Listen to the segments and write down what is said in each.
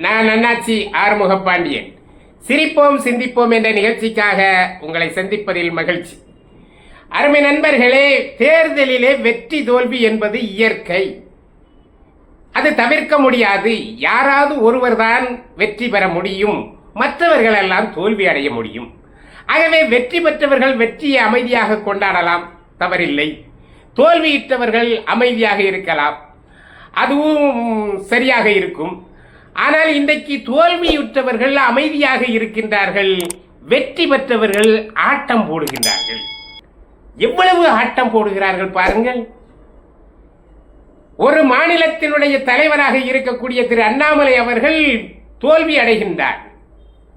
நான் அண்ணாச்சி ஆறுமுக பாண்டியன் சிரிப்போம் சிந்திப்போம் என்ற நிகழ்ச்சிக்காக உங்களை சந்திப்பதில் மகிழ்ச்சி. அருமை நண்பர்களே தேர்தலிலே வெற்றி தோல்வி என்பது இயற்கை. அது தவிர்க்க முடியாது. யாராவது ஒருவர்தான் வெற்றி பெற முடியும். மற்றவர்கள் எல்லாம் தோல்வி அடைய முடியும். ஆகவே வெற்றி பெற்றவர்கள் வெற்றியை அமைதியாக கொண்டாடலாம். தவறில்லை. தோல்வியிட்டவர்கள் அமைதியாக இருக்கலாம். அதுவும் சரியாக இருக்கும். ஆனால் இன்றைக்கு தோல்வியுற்றவர்கள் அமைதியாக இருக்கின்றார்கள். வெற்றி பெற்றவர்கள் ஆட்டம் போடுகின்றார்கள். எவ்வளவு ஆட்டம் போடுகிறார்கள் பாருங்கள். ஒரு மாநிலத்தினுடைய தலைவராக இருக்கக்கூடிய திரு அண்ணாமலை அவர்கள் தோல்வி அடைகின்றார்.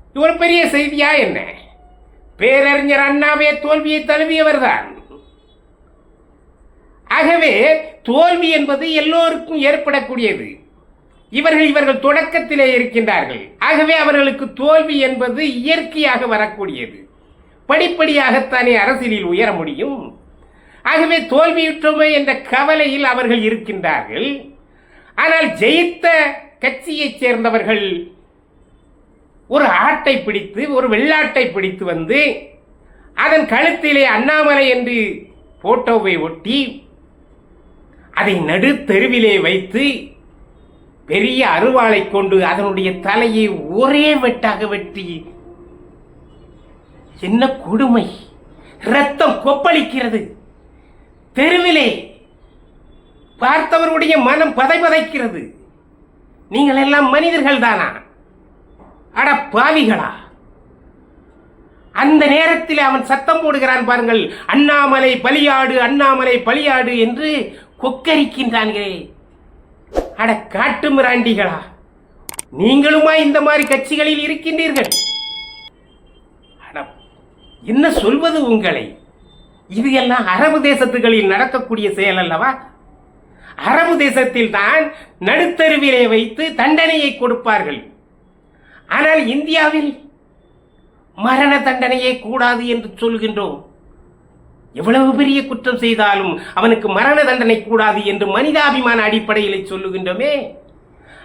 இது ஒரு பெரிய செய்தியா என்ன? பேரறிஞர் அண்ணாவே தோல்வியை தழுவியவர்தான். ஆகவே தோல்வி என்பது எல்லோருக்கும் ஏற்படக்கூடியது. இவர்கள் இவர்கள் தொடக்கத்திலே இருக்கின்றார்கள். ஆகவே அவர்களுக்கு தோல்வி என்பது இயற்கையாக வரக்கூடியது. படிப்படியாகத்தானே அரசியலில் உயர முடியும். ஆகவே தோல்வியுற்றோமே என்ற கவலையில் அவர்கள் இருக்கின்றார்கள். ஆனால் ஜெயித்த கட்சியைச் சேர்ந்தவர்கள் ஒரு ஆட்டை பிடித்து ஒரு வெள்ளாட்டை பிடித்து வந்து அதன் கழுத்திலே அண்ணாமலை என்று போட்டோவை ஒட்டி அதை நடு தெருவிலே வைத்து பெரிய அருவாளை கொண்டு அதனுடைய தலையை ஒரே வெட்டாக வெட்டி என்ன கொடுமை? ரத்தம் கொப்பளிக்கிறது. தெருவிலே பார்த்தவருடைய மனம் பதைபதைக்கிறது நீங்கள் எல்லாம் மனிதர்கள் தானா? அட பாவிகளா? அந்த நேரத்தில் அவன் சத்தம் போடுகிறான் பாருங்கள். அண்ணாமலை பலியாடு அண்ணாமலை பலியாடு என்று கொக்கரிக்கின்றான்களே அட காட்டு மிராண்டிகளா? நீங்களுமா இந்த மாதிரி கட்சிகளில் இருக்கின்றீர்கள்? என்ன சொல்வது உங்களை? இது எல்லாம் அரபு தேசத்துகளில் நடக்கக்கூடிய செயல் அல்லவா? அரபு தேசத்தில் தான் நடுத்தருவிலே வைத்து தண்டனையை கொடுப்பார்கள். ஆனால் இந்தியாவில் மரண தண்டனையே கூடாது என்று சொல்கின்றோம். எவ்வளவு பெரிய குற்றம் செய்தாலும் அவனுக்கு மரண தண்டனை கூடாது என்று மனிதாபிமான அடிப்படையில் சொல்லுகின்றோமே.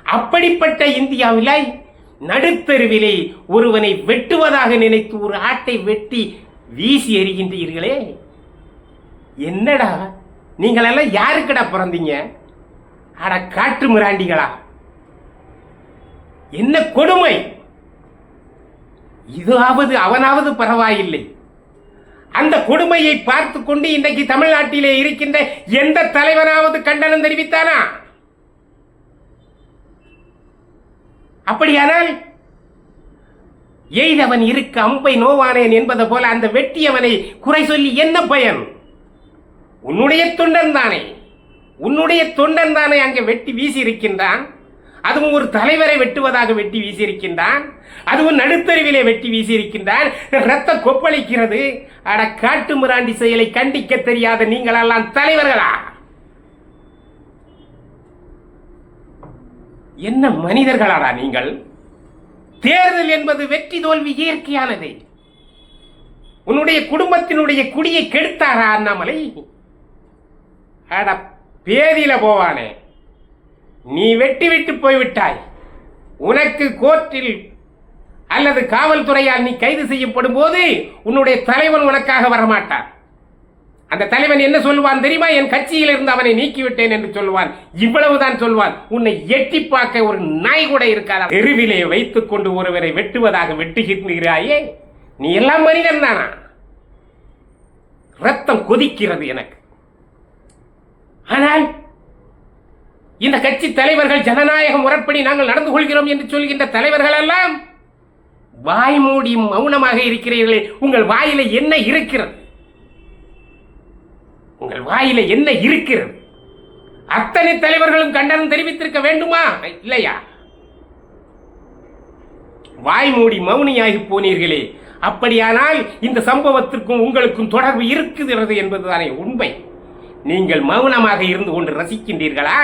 அப்படிப்பட்ட இந்தியாவிலே நடுத்தருவிலே ஒருவனை வெட்டுவதாக நினைத்து ஒரு ஆட்டை வெட்டி வீசி எறிகின்றீர்களே. என்னடா? நீங்களெல்லாம் யாருக்கடா பிறந்தீங்க? அட காற்று மிராண்டிகளா? என்ன கொடுமை? இதாவது அவனாவது பரவாயில்லை. அந்த கொடுமையை பார்த்து கொண்டு இன்றைக்கு தமிழ்நாட்டிலே இருக்கின்ற எந்த தலைவனாவது கண்டனம் தெரிவித்தானா? அப்படியானால் எய்தவன் இருக்க அம்பை நோவானேன் என்பது போல அந்த வெட்டியவனை குறை சொல்லி என்ன பயன்? உன்னுடைய தொண்டன் தானே. உன்னுடைய தொண்டன் தானே அங்கே வெட்டி வீசி இருக்கின்றான் அதுவும் ஒரு தலைவரை வெட்டுவதாக வெட்டி வீசியிருக்கின்றான். அதுவும் நடுத்தருவிலே வெட்டி வீசியிருக்கின்றான். ரத்த கொப்பளிக்கிறது. அட காட்டு மிராண்டி செயலை கண்டிக்க தெரியாத நீங்களெல்லாம் தலைவர்களா? என்ன மனிதர்களாடா நீங்கள்? தேர்தல் என்பது வெற்றி தோல்வி இயற்கையானது. உன்னுடைய குடும்பத்தினுடைய குடியை கெடுத்தாரா அண்ணாமலை? அட பேதியில போவானே. நீ வெட்டி விட்டு போய்விட்டாய். உனக்கு கோர்ட்டில் அல்லது காவல்துறையால் நீ கைது செய்யப்படும் போது உன்னுடைய தலைவன் உனக்காக வரமாட்டார் அந்த தலைவன் என்ன சொல்லுவான் தெரியுமா? என் கட்சியில் இருந்து அவனை நீக்கிவிட்டேன் என்று சொல்லுவான். இவ்வளவுதான் சொல்வான். உன்னை எட்டி பார்க்க ஒரு நாய் கூட இருக்காத. தெருவிலே வைத்துக் கொண்டு ஒருவரை வெட்டுவதாக வெட்டுகின்றாயே நீ எல்லாம் மனிதன் தானா? ரத்தம் கொதிக்கிறது எனக்கு. ஆனால் இந்த கட்சி தலைவர்கள் ஜனநாயக முறைப்படி நாங்கள் நடந்து கொள்கிறோம் என்று சொல்கின்ற தலைவர்கள் எல்லாம் வாய் மூடி மௌனமாக இருக்கிறீர்களே உங்கள் வாயில என்ன இருக்கிறது? உங்கள் வாயில என்ன இருக்கிறது? அத்தனை தலைவர்களும் கண்டனம் தெரிவித்திருக்க வேண்டுமா? இல்லையா? வாய் மூடி மௌனியாகி போனீர்களே அப்படியானால் இந்த சம்பவத்திற்கும் உங்களுக்கும் தொடர்பு இருக்கிறது என்பதுதானே உண்மை. நீங்கள் மௌனமாக இருந்து கொண்டு ரசிக்கின்றீர்களா?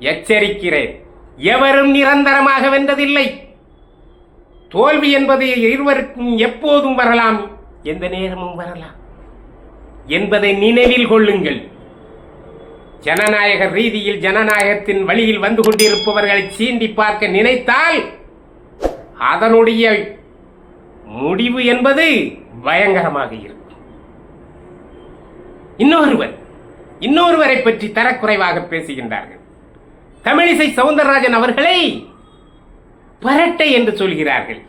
எச்சரிக்கிறேன் எவரும் நிரந்தரமாக வென்றதில்லை. தோல்வி என்பது இருவருக்கும் எப்போதும் வரலாம் எந்த நேரமும் வரலாம். என்பதை நினைவில் கொள்ளுங்கள். ஜனநாயக ரீதியில் ஜனநாயகத்தின் வழியில் வந்து கொண்டிருப்பவர்களை சீண்டி பார்க்க நினைத்தால் அதனுடைய முடிவு என்பது பயங்கரமாக இருக்கும். இன்னொருவர் இன்னொருவரை பற்றி தரக்குறைவாக பேசுகின்றார்கள். தமிழிசை சவுந்தரராஜன் அவர்களை பரட்டை என்று சொல்கிறார்கள்.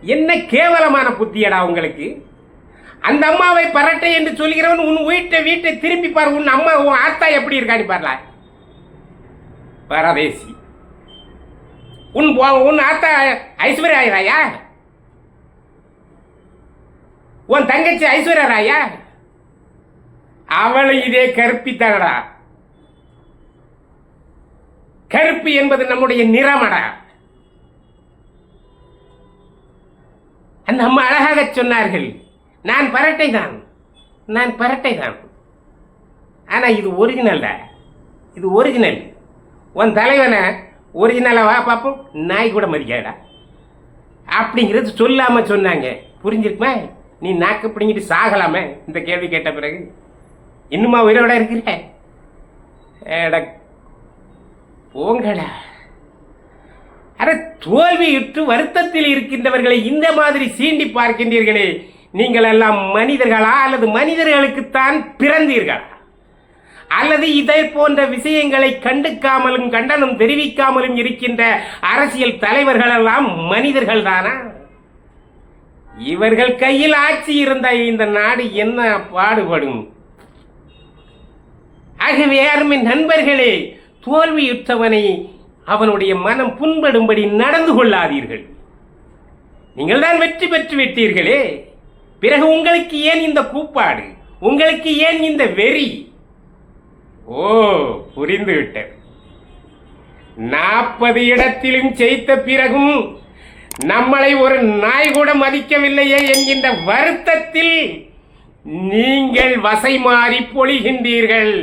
என்ன கேவலமான புத்தியடா உங்களுக்கு. அந்த அம்மாவை பரட்டை என்று சொல்கிறவன் உன் வீட்டை வீட்டை திரும்பி பார் உன் அம்மா உன் ஆத்தா எப்படி இருக்கான்னு பாருல பரதேசி. உன் போ- உன் ஆத்தா ஐஸ்வர்யா ராயா உன் தங்கச்சி ஐஸ்வர்யா ராயா அவளை இதே கற்பித்தாடா கருப்பு என்பது நம்முடைய நிறமடா. அந்த அம்மா அழகாக சொன்னார்கள் நான் பரட்டை தான் நான் பரட்டை தான் ஆனால் இது ஒரிஜினல் இது ஒரிஜினல் உன் தலைவனை ஒரிஜினலாக வா பார்ப்போம். நாய் கூட மதிக்காடா அப்படிங்கிறது சொல்லாமல் சொன்னாங்க. புரிஞ்சிருக்குமா? நீ நாக்கு பிடிங்கிட்டு சாகலாமே? இந்த கேள்வி கேட்ட பிறகு. இன்னுமா உயிரோட இருக்கிற? போங்கடா. அட தோல்வியுற்று வருத்தத்தில் இருக்கின்றவர்களை இந்த மாதிரி சீண்டி பார்க்கின்றீர்களே நீங்கள் எல்லாம் மனிதர்களா அல்லது மனிதர்களுக்குத்தான் பிறந்தீர்களா? அல்லது இதை போன்ற விஷயங்களை கண்டுக்காமலும் கண்டனம் தெரிவிக்காமலும் இருக்கின்ற அரசியல் தலைவர்கள் எல்லாம் மனிதர்கள் தானா இவர்கள் கையில் ஆட்சி இருந்த இந்த நாடு என்ன பாடுபடும்? ஆகவே அருமை நண்பர்களே தோல்வியுற்றவனை அவனுடைய மனம் புண்படும்படி நடந்து கொள்ளாதீர்கள். நீங்கள் தான் வெற்றி பெற்று விட்டீர்களே. பிறகு உங்களுக்கு ஏன் இந்த கூப்பாடு உங்களுக்கு ஏன் இந்த வெறி? ஓ புரிந்து விட்டது நாற்பது இடத்திலும் ஜெயித்த பிறகும் நம்மளை ஒரு நாய் கூட மதிக்கவில்லையே என்கின்ற வருத்தத்தில் நீங்கள் வசை மாறி பொழிகின்றீர்கள்.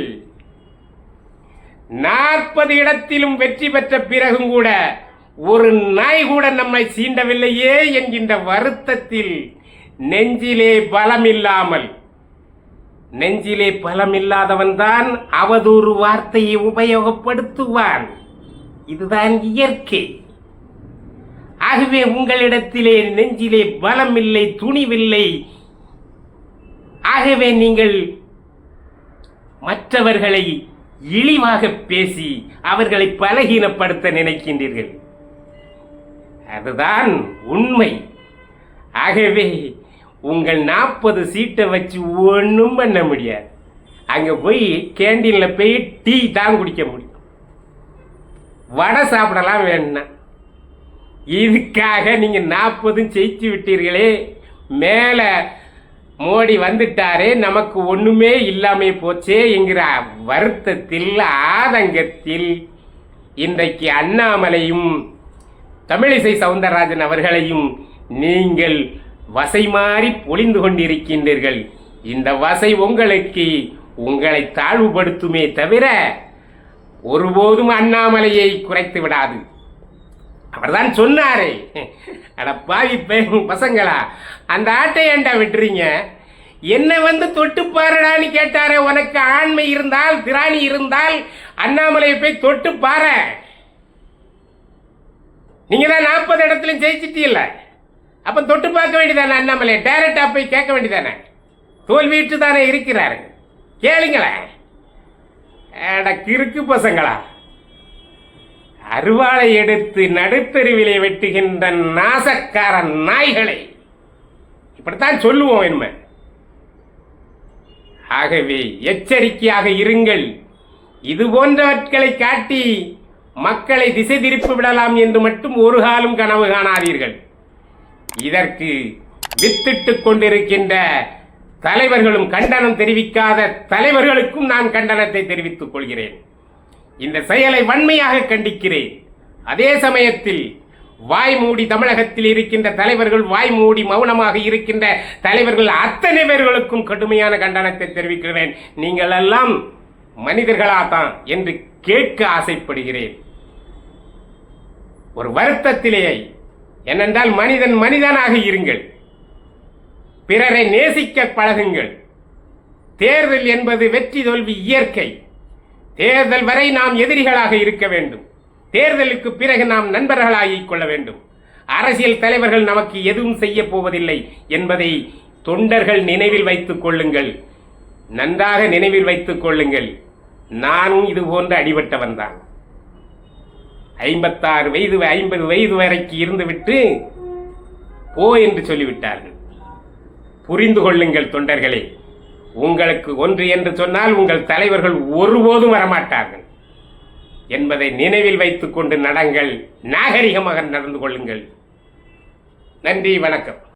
நாற்பது இடத்திலும் வெற்றி பெற்ற பிறகும் கூட ஒரு நாய் கூட நம்மை சீண்டவில்லையே என்கின்ற வருத்தத்தில் நெஞ்சிலே பலமில்லாமல் நெஞ்சிலே பலமில்லாதவன் தான் அவதூறு வார்த்தையை உபயோகப்படுத்துவான். இதுதான் இயற்கை. ஆகவே உங்களிடத்திலே நெஞ்சிலே பலமில்லை துணிவில்லை. ஆகவே நீங்கள் மற்றவர்களை இழிவாக பேசி அவர்களை பலகீனப்படுத்த நினைக்கின்றீர்கள். அதுதான் உண்மை. ஆகவே உங்கள் நாற்பது சீட்டை வச்சு ஒன்றும் பண்ண முடியாது. அங்கே போய் கேண்டீனில் போய் டீ தான் குடிக்க முடியும். வடை சாப்பிடலாம் வேணும்னா. இதுக்காக நீங்கள் நாற்பதும் ஜெயிச்சு விட்டீர்களே. மேலே மோடி வந்துட்டாரே நமக்கு ஒண்ணுமே இல்லாமே போச்சே என்கிற வருத்தத்தில் ஆதங்கத்தில் இன்றைக்கு அண்ணாமலையும் தமிழிசை சவுந்தரராஜன் அவர்களையும் நீங்கள் வசை மாறி பொழிந்து கொண்டிருக்கின்றீர்கள். இந்த வசை உங்களுக்கு உங்களை தாழ்வுபடுத்துமே தவிர ஒருபோதும் அண்ணாமலையை குறைத்து விடாது. அவர் தான் சொன்னாரே. அட பாவி பசங்களா அந்த ஆட்டை ஏன்டா விட்டுறீங்க? என்ன வந்து தொட்டு பாருடான்னு கேட்டாரே உனக்கு ஆண்மை இருந்தால் திராணி இருந்தால் அண்ணாமலையை போய் தொட்டு பாரு நீங்க தான் நாற்பது இடத்துல ஜெயிச்சிட்டீல்ல. அப்ப தொட்டு பார்க்க வேண்டியதானே அண்ணாமலையை? டைரக்டா போய் கேட்க வேண்டியதானே? தோல்வியிட்டு தானே இருக்கிறாரு. கேளுங்களேன். அட கிறுக்கு பசங்களா. அருவாளை எடுத்து நடுத்தெருவிலே வெட்டுகின்ற நாசக்கார நாய்களை. இப்படித்தான் சொல்லுவோம் என்ன? ஆகவே எச்சரிக்கையாக இருங்கள். இது போன்றவற்களை காட்டி மக்களை திசை திருப்பி விடலாம் என்று மட்டும் ஒரு காலம் கனவு காணாதீர்கள். இதற்கு வித்திட்டுக் கொண்டிருக்கின்ற தலைவர்களும் கண்டனம் தெரிவிக்காத தலைவர்களுக்கும் நான் கண்டனத்தை தெரிவித்துக் கொள்கிறேன். இந்த செயலை வன்மையாக கண்டிக்கிறேன். அதே சமயத்தில் வாய் மூடி தமிழகத்தில் இருக்கின்ற தலைவர்கள் வாய் மூடி மௌனமாக இருக்கின்ற தலைவர்கள் அத்தனை பேர்களுக்கும் கடுமையான கண்டனத்தை தெரிவிக்கிறேன். நீங்கள் எல்லாம் மனிதர்களாதான் என்று கேட்க ஆசைப்படுகிறேன். ஒரு வருத்தத்திலே ஏனென்றால் மனிதன் மனிதனாக இருங்கள். பிறரை நேசிக்க பழகுங்கள். தேர்தல் என்பது வெற்றி தோல்வி இயற்கை. தேர்தல் வரை நாம் எதிரிகளாக இருக்க வேண்டும். தேர்தலுக்கு பிறகு நாம் நண்பர்களாகிக் கொள்ள வேண்டும். அரசியல் தலைவர்கள் நமக்கு எதுவும் செய்ய போவதில்லை என்பதை தொண்டர்கள் நினைவில் வைத்துக் கொள்ளுங்கள். நன்றாக நினைவில் வைத்துக் கொள்ளுங்கள். நானும் இது போன்ற அடிபட்டவன் தான். ஐம்பத்தாறு வயது ஐம்பது வயது வரைக்கு இருந்துவிட்டு போ என்று சொல்லிவிட்டார்கள். புரிந்து கொள்ளுங்கள் தொண்டர்களே. உங்களுக்கு ஒன்று என்று சொன்னால் உங்கள் தலைவர்கள் ஒருபோதும் வரமாட்டார்கள். என்பதை நினைவில் வைத்துக்கொண்டு நடங்கள். நாகரிகமாக நடந்து கொள்ளுங்கள். நன்றி வணக்கம்.